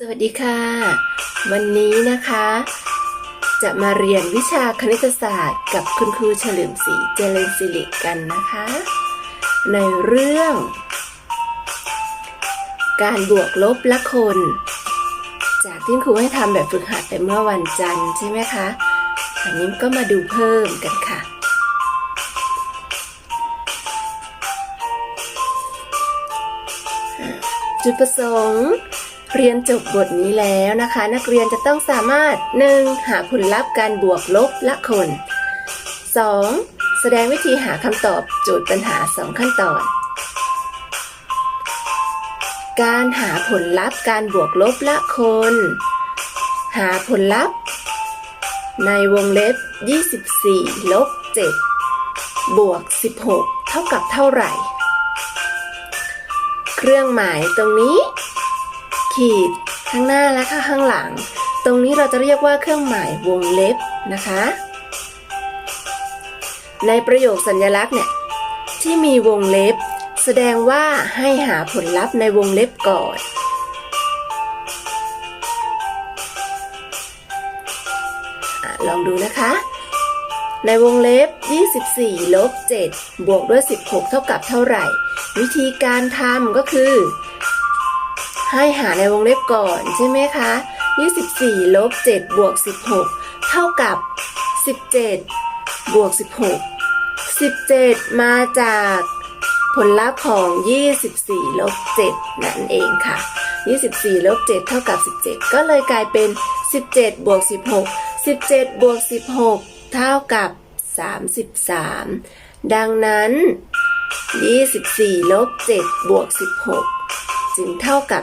สวัสดีค่ะ วันนี้นะคะ จะมาเรียนวิชาคณิตศาสตร์กับคุณครูเฉลิมศรีเจริญศิริกันนะคะ ในเรื่อง การบวกลบละคน จากที่ครูให้ทำแบบฝึกหัดไปเมื่อวันจันทร์ใช่ไหมคะอันนี้ก็มาดูเพิ่มกันค่ะจุดประสงค์ เรียนจบบทนี้แล้วนะคะ นักเรียนจะต้องสามารถ 1. หาผลลัพธ์การบวกลบละคน 2. แสดงวิธีหาคำตอบโจทย์ปัญหา 2 ขั้นตอน การหาผลลัพธ์การบวกลบละคน หาผลลัพธ์ ในวงเล็บ 24 ลบ 7 บวก 16 เท่ากับเท่าไหร่ เครื่องหมายตรงนี้ ขีดข้างหน้าและข้างหลัง ตรงนี้เราจะเรียกว่าเครื่องหมายวงเล็บนะคะ ในประโยคสัญลักษณ์เนี่ยที่มีวงเล็บ แสดงว่าให้หาผลลัพธ์ในวงเล็บก่อนอลองดูนะคะ ในวงเล็บ 24 ลบ 7 บวกด้วย 16 เท่ากับเท่าไหร่ วิธีการทำก็คือ ให้หาในวงเล็บก่อนใช่ไหมคะ24ลบ7บวก16 เท่ากับ 17บวก16 17 มาจากผลลัพธ์ของ 24ลบ7นั่นเองค่ะ 24ลบ7เท่ากับ 17 ก็เลยกลายเป็น 17บวก16 17บวก16 เท่ากับ 33 ดังนั้น 24ลบ7บวก16 จึงเท่ากับ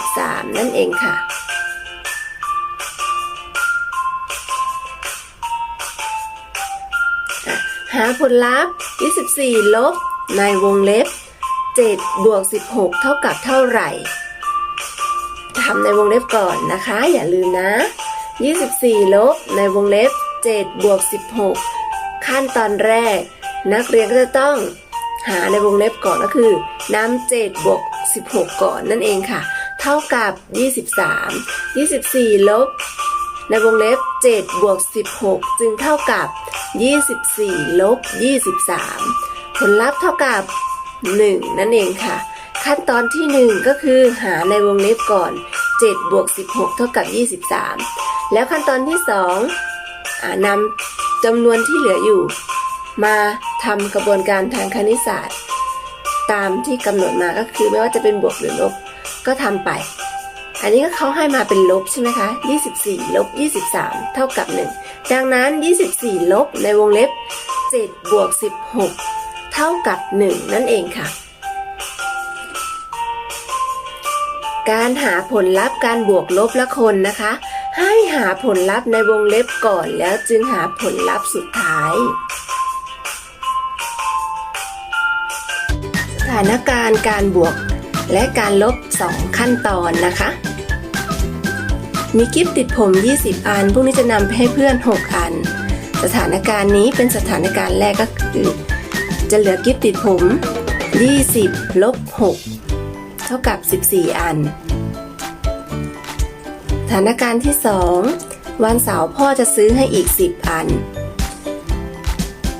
33 นั่นเองค่ะ หาผลลัพธ์ 24 ลบ ในวงเล็บ 7 บวก 16 เท่ากับเท่าไหร่ทำในวงเล็บก่อนนะคะ อย่าลืมนะ 24 ลบ ในวงเล็บ 7 บวก 16 ขั้นตอนแรก นักเรียนก็จะต้องหาในวงเล็บก่อนก็คือนำ7บวก 16ก่อนนั่นเองค่ะ เท่ากับ 23 24 ลบ ในวงเล็บ 7 บวก 16 จึงเท่ากับ 24 ลบ 23 ผลลัพธ์เท่ากับ 1 นั่นเองค่ะ ขั้นตอนที่ 1 ก็คือหาในวงเล็บก่อน 7 บวก 16 เท่ากับ 23 แล้วขั้นตอนที่2อนำจำนวนที่เหลืออยู่ มาทำกระบวนการทางคณิตศาสตร์ ตามที่กำหนดมาก็คือไม่ว่าจะเป็นบวกหรือลบก็ทำไป อันนี้ก็เขาให้มาเป็นลบใช่ไหมคะ24 ลบ 23 เท่ากับ 1 ดังนั้น 24 ลบในวงเล็บ7บวก16 เท่ากับ 1 นั่นเองค่ะ การหาผลลัพธ์การบวกลบละคนนะคะ ให้หาผลลัพธ์ในวงเล็บก่อนแล้วจึงหาผลลัพธ์สุดท้ายานการณ์การบวกและการลบ 2 ขั้นตอนนะคะ มีกิฟติดผม 20 อัน พวกนี้จะนำไปให้เพื่อน 6 อัน สถานการณ์นี้เป็นสถานการณ์แรกก็คือ จะเหลือกิฟติดผม 20 ลบ 6 เท่ากับ 14 อัน สถานการณ์ที่ 2 วันเสาร์พ่อจะซื้อให้อีก 10 อัน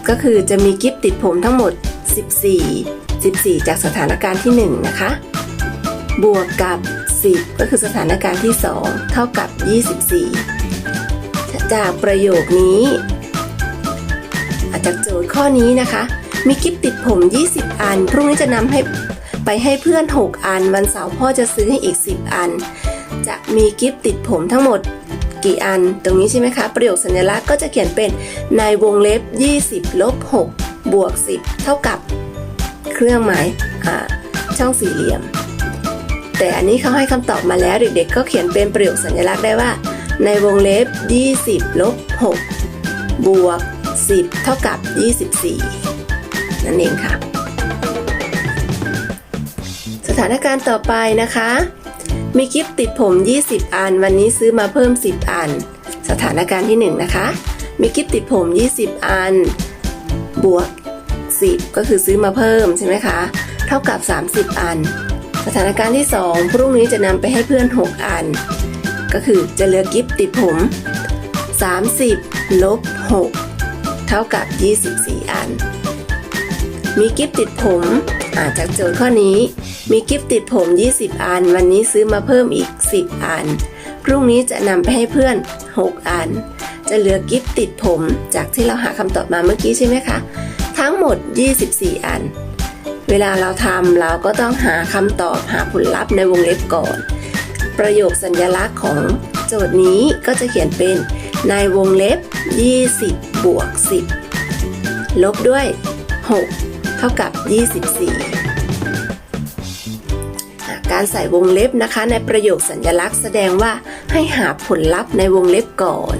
ก็คือจะมีกิฟติดผมทั้งหมด 14 14 จากสถานการณ์ที่ 1 นะคะ บวกกับ 10 ก็คือสถานการณ์ที่ 2 เท่ากับ 24 จากประโยคนี้อาจากโจทย์ข้อนี้นะคะ มีกิฟติดผม 20 อัน พรุ่งนี้จะนำให้ไปให้เพื่อน 6 อัน วันเสาร์พ่อจะซื้อให้อีก 10 อัน จะมีกิฟติดผมทั้งหมดกี่อัน ตรงนี้ใช่ไหมคะ ประโยคสัญลักษณ์ก็จะเขียนเป็นในวงเล็บ 20 ลบ 6 บวก 10 เท่ากับ เครื่องหมายช่องสี่เหลี่ยม แต่อันนี้เขาให้คำตอบมาแล้วเด็กๆก็เขียนเป็นประโยคสัญลักษณ์ได้ว่า ในวงเล็บ 20ลบ6บวก 10 เท่ากับ 24 นั่นเองค่ะ สถานการณ์ต่อไปนะคะ มีกิฟติดผม 20 อัน วันนี้ซื้อมาเพิ่ม 10 อัน สถานการณ์ที่ 1 นะคะ มีกิฟติดผม 20 อัน บวก 10ก็คือซื้อมาเพิ่มใช่ไหมคะ เท่ากับ 30 อัน สถานการณ์ที่ 2 พรุ่งนี้จะนำไปให้เพื่อน 6 อัน ก็คือจะเหลือกิฟติดผม 30ลบ6เท่ากับ 24 อัน มีกิฟติดผมอาจากโจทย์ข้อนี้ มีกิฟติดผม 20 อัน วันนี้ซื้อมาเพิ่มอีก 10 อัน พรุ่งนี้จะนำไปให้เพื่อน 6 อันจะเหลือกิฟติดผมจากที่เราหาคำตอบมาเมื่อกี้ใช่ไหมคะ ทั้งหมด 24 อัน เวลาเราทำเราก็ต้องหาคำตอบหาผลลัพธ์ในวงเล็บก่อน ประโยคสัญลักษณ์ของโจทย์นี้ก็จะเขียนเป็นในวงเล็บ 20 บวก 10 ลบด้วย 6 เท่ากับ 24การใส่วงเล็บนะคะในประโยคสัญลักษณ์แสดงว่าให้หาผลลัพธ์ในวงเล็บก่อน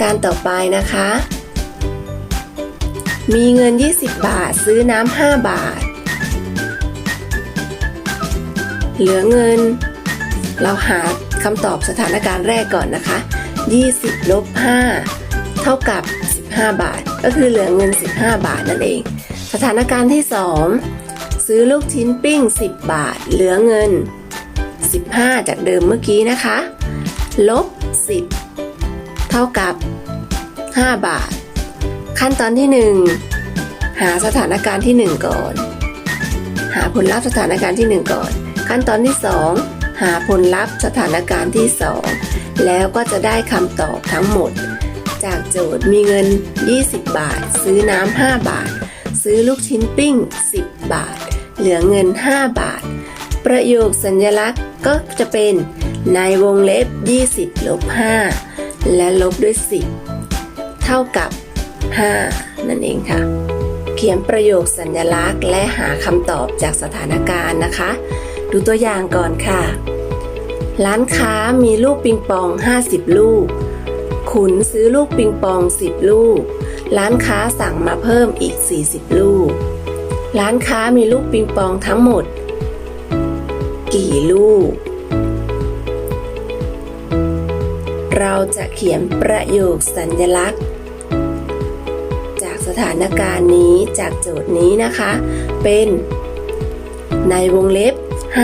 การณ์ต่อไปนะคะ มีเงิน 20 บาทซื้อน้ำ5บาท เหลือเงิน เราหาคำตอบสถานการณ์แรกก่อนนะคะ 20ลบ5เท่ากับ 15 บาท ก็คือเหลือเงิน 15 บาทนั่นเอง สถานการณ์ที่ 2 ซื้อลูกชิ้นปิ้ง 10 บาท เหลือเงิน 15 จากเดิมเมื่อกี้นะคะ ลบ 10 เท่ากับ 5 บาท ขั้นตอนที่ 1 หาสถานการณ์ที่ 1 ก่อน หาผลลัพธ์สถานการณ์ที่ 1 ก่อน ขั้นตอนที่ 2 หาผลลัพธ์สถานการณ์ที่ 2 แล้วก็จะได้คำตอบทั้งหมด จากโจทย์มีเงิน 20 บาท ซื้อน้ำ5บาท ซื้อลูกชิ้นปิ้ง 10 บาท เหลือเงิน 5 บาท ประโยคสัญลักษณ์ก็จะเป็นในวงเล็บ 20ลบ5 และลบด้วย 10 เท่ากับ 5 นั่นเองค่ะ เขียนประโยคสัญลักษณ์ และหาคำตอบจากสถานการณ์นะคะ ดูตัวอย่างก่อนค่ะ ร้านค้ามีลูกปิงปอง 50 ลูก ขุนซื้อลูกปิงปอง 10 ลูก ร้านค้าสั่งมาเพิ่มอีก 40 ลูก ร้านค้ามีลูกปิงปองทั้งหมด กี่ลูก เราจะเขียนประโยคสัญลักษณ์ จากสถานการณ์นี้จากโจทย์นี้นะคะ เป็นในวงเล็บ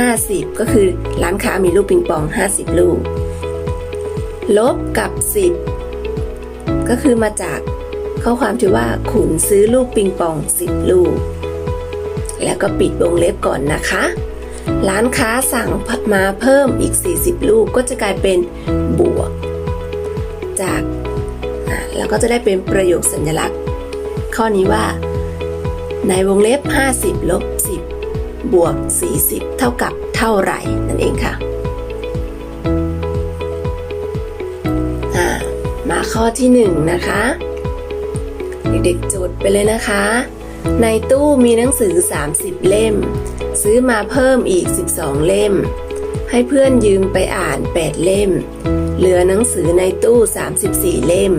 50 ก็คือร้านค้ามีลูกปิงปอง 50 ลูก ลบกับ 10 ก็คือมาจากข้อความที่ว่าขุนซื้อลูกปิงปอง 10 ลูก แล้วก็ปิดวงเล็บก่อนนะคะ ร้านค้าสั่งมาเพิ่มอีก 40 ลูกก็จะกลายเป็นบวก จากแล้วก็จะได้เป็นประโยคสัญลักษณ์ ข้อนี้ว่า ในวงเล็บ 50 ลบ 10 บวก 40 เท่ากับเท่าไหร่นั่นเองค่ะมาข้อที่ 1 นะคะ เด็กๆจดไปเลยนะคะ ในตู้มีหนังสือ 30 เล่ม ซื้อมาเพิ่มอีก 12 เล่ม ให้เพื่อนยืมไปอ่าน 8 เล่ม เหลือหนังสือในตู้ 34 เล่ม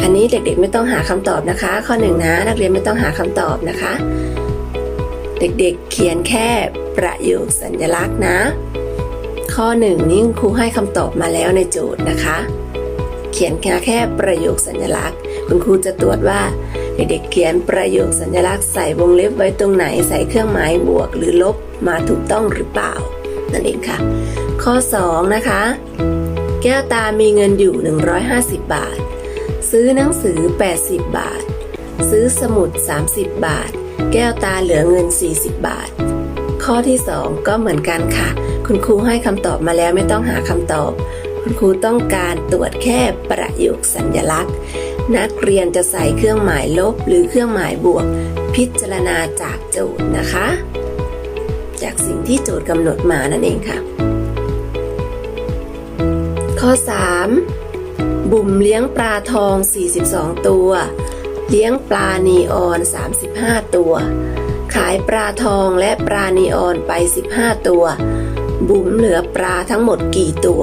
อันนี้เด็กๆไม่ต้องหาคำตอบนะคะ ข้อหนึ่งนะนักเรียนไม่ต้องหาคำตอบนะคะ เด็กๆเขียนแค่ประโยคสัญลักษณ์นะ ข้อหนึ่งนี่ครูให้คำตอบมาแล้วในโจทย์นะคะ เขียนแค่แค่ประโยคสัญลักษณ์ คุณครูจะตรวจว่าเด็กๆเขียนประโยคสัญลักษณ์ใส่วงเล็บไว้ตรงไหนใส่เครื่องหมายบวกหรือลบมาถูกต้องหรือเปล่า นั่นเองค่ะ ข้อ 2 นะคะ แก้วตามีเงินอยู่ 150 บาท ซื้อหนังสือ 80 บาท ซื้อสมุด 30 บาท แก้วตาเหลือเงิน 40 บาท ข้อที่ 2 ก็เหมือนกันค่ะ คุณครูให้คำตอบมาแล้วไม่ต้องหาคำตอบ คุณครูต้องการตรวจแค่ประโยคสัญลักษณ์ นักเรียนจะใส่เครื่องหมายลบหรือเครื่องหมายบวก พิจารณาจากโจทย์นะคะ จากสิ่งที่โจทย์กำหนดมานั่นเองค่ะ ข้อ 3 บุ๋มเลี้ยงปลาทอง 42 ตัว เลี้ยงปลานีออน 35 ตัว ขายปลาทองและปลานีออนไป 15 ตัว บุ๋มเหลือปลาทั้งหมดกี่ตัว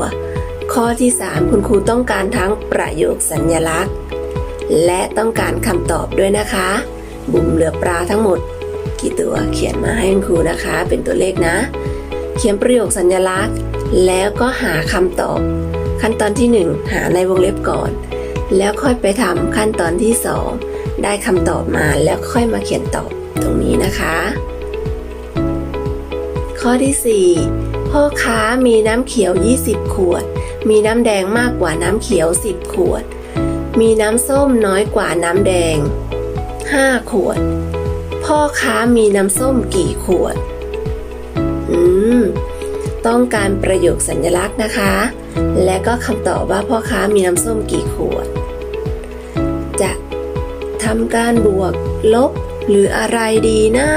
ข้อที่ 3 คุณครูต้องการทั้งประโยคสัญลักษณ์ และต้องการคำตอบด้วยนะคะ บุ๋มเหลือปลาทั้งหมด กี่ตัวเขียนมาให้คุณครูนะคะ เป็นตัวเลขนะ เขียนประโยคสัญลักษณ์แล้วก็หาคำตอบ ขั้นตอนที่ 1 หาในวงเล็บก่อน แล้วค่อยไปทำขั้นตอนที่ 2 ได้คำตอบมาแล้วค่อยมาเขียนตอบตรงนี้นะคะ ข้อที่ 4 พ่อค้ามีน้ำเขียว 20 ขวด มีน้ำแดงมากกว่าน้ำเขียว 10 ขวด มีน้ำส้มน้อยกว่าน้ำแดง 5 ขวด พ่อค้ามีน้ำส้มกี่ขวด อืม ต้องการประโยคสัญลักษณ์นะคะ และก็คำตอบว่าพ่อค้ามีน้ำส้มกี่ขวด จะทำการบวกลบหรืออะไรดีนะ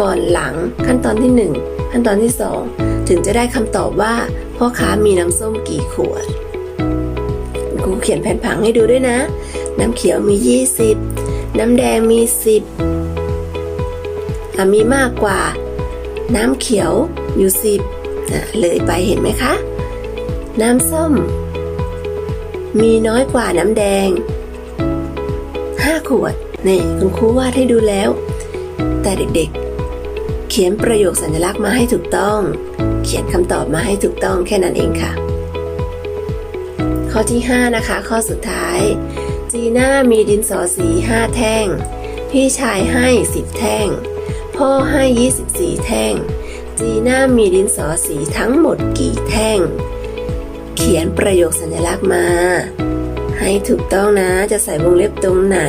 ก่อนหลังขั้นตอนที่ 1 ขั้นตอนที่ 2 ถึงจะได้คำตอบว่าพ่อค้ามีน้ำส้มกี่ขวดครูเขียนแผนผังให้ดูด้วยนะ น้ำเขียวมี 20 น้ำแดงมี 10อะมีมากกว่า น้ำเขียวอยู่ 10อะเลยไปเห็นไหมคะ น้ำส้ม มีน้อยกว่าน้ำแดง 5 ขวด นี่คุณครูวาดให้ดูแล้ว แต่เด็กๆ เขียนประโยคสัญลักษณ์มาให้ถูกต้อง เขียนคำตอบมาให้ถูกต้องแค่นั้นเองค่ะ ข้อที่ 5 นะคะ ข้อสุดท้าย จีน่ามีดินสอสี 5 แท่ง พี่ชายให้ 10 แท่ง พ่อให้ 24 แท่ง จีน่ามีดินสอสีทั้งหมดกี่แท่ง เขียนประโยคสัญลักษณ์มา ให้ถูกต้องนะจะใส่วงเล็บตรงไหน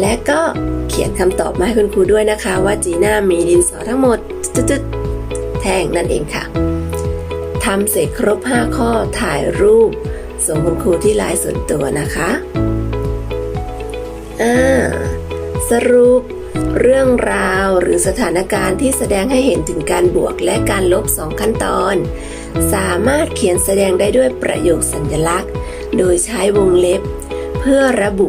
และก็เขียนคำตอบมาให้คุณครูด้วยนะคะ ว่าจีน่ามีดินสอทั้งหมดจุดๆแท่งนั่นเองค่ะทำเสร็จครบ 5 ข้อถ่ายรูป ส่งคุณครูที่ไลน์ส่วนตัวนะคะอ่าสรุปเรื่องราวหรือสถานการณ์ที่แสดงให้เห็นถึงการบวกและการลบสองขั้นตอน สามารถเขียนแสดงได้ด้วยประโยคสัญลักษณ์ โดยใช้วงเล็บ เพื่อระบุ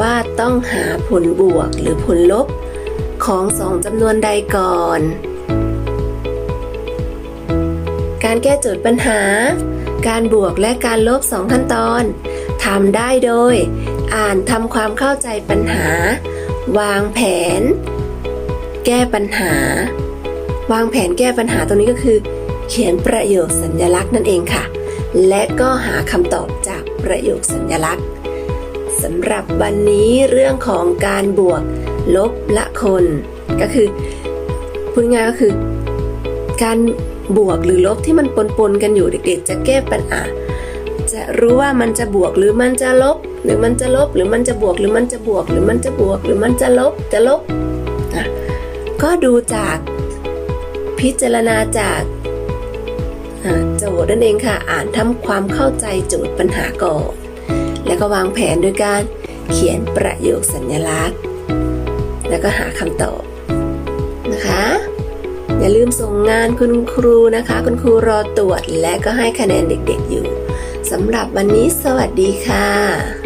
ว่าต้องหาผลบวกหรือผลลบ ของสองจำนวนใดก่อน การแก้โจทย์ปัญหา การบวกและการลบสองขั้นตอนทำได้โดย อ่านทำความเข้าใจปัญหา วางแผน แก้ปัญหา วางแผนแก้ปัญหาตรงนี้ก็คือ เขียนประโยคสัญลักษณ์นั่นเองค่ะ และก็หาคำตอบจากประโยคสัญลักษณ์สำหรับวันนี้เรื่องของการบวกลบละคน ก็คือพูดง่ายก็คือ การบวกหรือลบที่มันปนๆกันอยู่เด็กๆ จะแก้ปัญหาจะรู้ว่ามันจะบวกหรือมันจะลบ หรือมันจะลบหรือมันจะบวกหรือมันจะบวกหรือมันจะบวกหรือมันจะลบจะลบก็ดูจากพิจารณาจาก โจทย์นั่นเองค่ะ อ่านทำความเข้าใจโจทย์ปัญหาก่อน แล้วก็วางแผนโดยการเขียนประโยคสัญลักษณ์ แล้วก็หาคำตอบนะคะ อย่าลืมส่งงานคุณครูนะคะ คุณครูรอตรวจและก็ให้คะแนนเด็กๆอยู่สำหรับวันนี้สวัสดีค่ะ